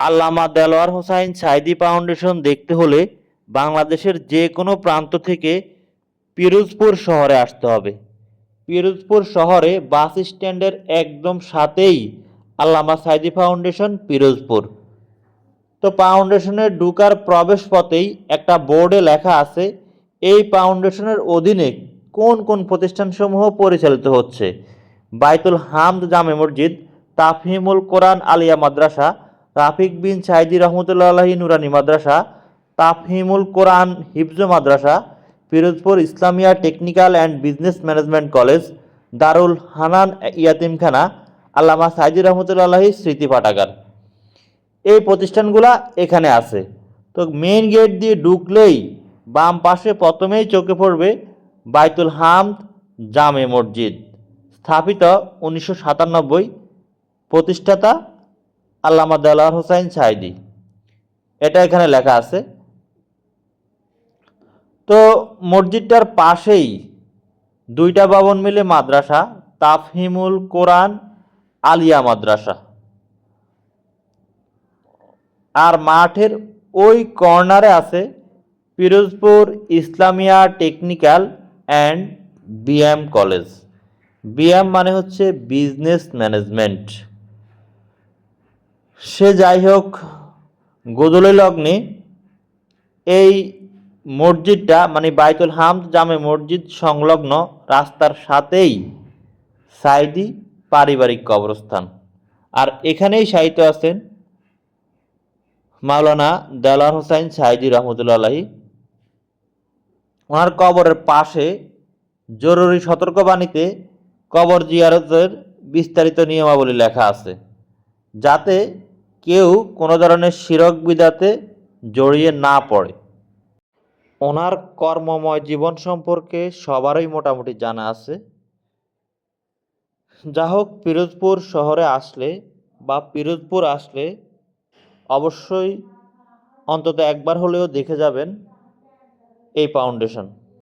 আল্লামা Delwar Hossain Sayeedi foundation দেখতে হলে বাংলাদেশের যে কোনো প্রান্ত থেকে পিরোজপুর শহরে আসতে হবে। পিরোজপুর শহরে বাস স্ট্যান্ডের একদম সাথেই আল্লামা সাইদি ফাউন্ডেশন পিরোজপুর। তো ফাউন্ডেশনের ঢুকার প্রবেশ পথেই একটা বোর্ডে লেখা আছে, এই ফাউন্ডেশনের অধীনে কোন কোন প্রতিষ্ঠানসমূহ পরিচালিত হচ্ছে? বাইতুল হামদ জামে মসজিদ, তাফহিমুল কোরআন আলিয়া মাদ্রাসা রাফিক বিন সাইদি রহমতুল্লাহ আলাহি নুরানি মাদ্রাসা, তাফহিমুল কোরআন হিফজ মাদ্রাসা Pirojpur Islamia technical and business management college, Darul Hanan ইয়াতিমখানা, আল্লামা সাইদি রহমতুল্লাহ আলাহি স্মৃতি পাঠাগার। এই প্রতিষ্ঠানগুলা এখানে আছে। তো মেইন গেট দিয়ে ঢুকলেই বাম পাশে প্রথমেই চোখে পড়বে বাইতুল হামদ জামে মসজিদ। স্থাপিত উনিশশো সাতানব্বই প্রতিষ্ঠাতা আল্লামা দেলার হোসাইন সাইদি। এটা এখানে লেখা আছে। তো মসজিদটার পাশেই দুইটা ভবন মিলে মাদ্রাসা, তাফহিমুল কোরআন, আলিয়া মাদ্রাসা। আর মাঠের ওই কর্নারে আছে Pirojpur Islamia technical and BM college. BM মানে হচ্ছে বিজনেস ম্যানেজমেন্ট। সে যাই হোক গোদলে লগ্নে এই মসজিদটা মানে বাইতুল হামদ জামে মসজিদ সংলগ্ন রাস্তার সাথেই সাইদি পারিবারিক কবরস্থান। আর এখানেই সাহিত্য আছেন মাওলানা দেলার হোসাইন সাইদি রহমতুল্লা আলাহি ওনার কবরের পাশে জরুরি সতর্কবাণীতে কবর জিয়ারতের বিস্তারিত নিয়মাবলী লেখা আছে। যাতে কেউ কোনো ধরনের শিরক বিদাতে জড়িয়ে না পড়ে। ওনার কর্মময় জীবন সম্পর্কে সবারই মোটামুটি জানা আছে। যা হোক পিরোজপুর শহরে আসলে বা পিরোজপুর আসলে অবশ্যই অন্তত একবার হলেও দেখে যাবেন এই ফাউন্ডেশন।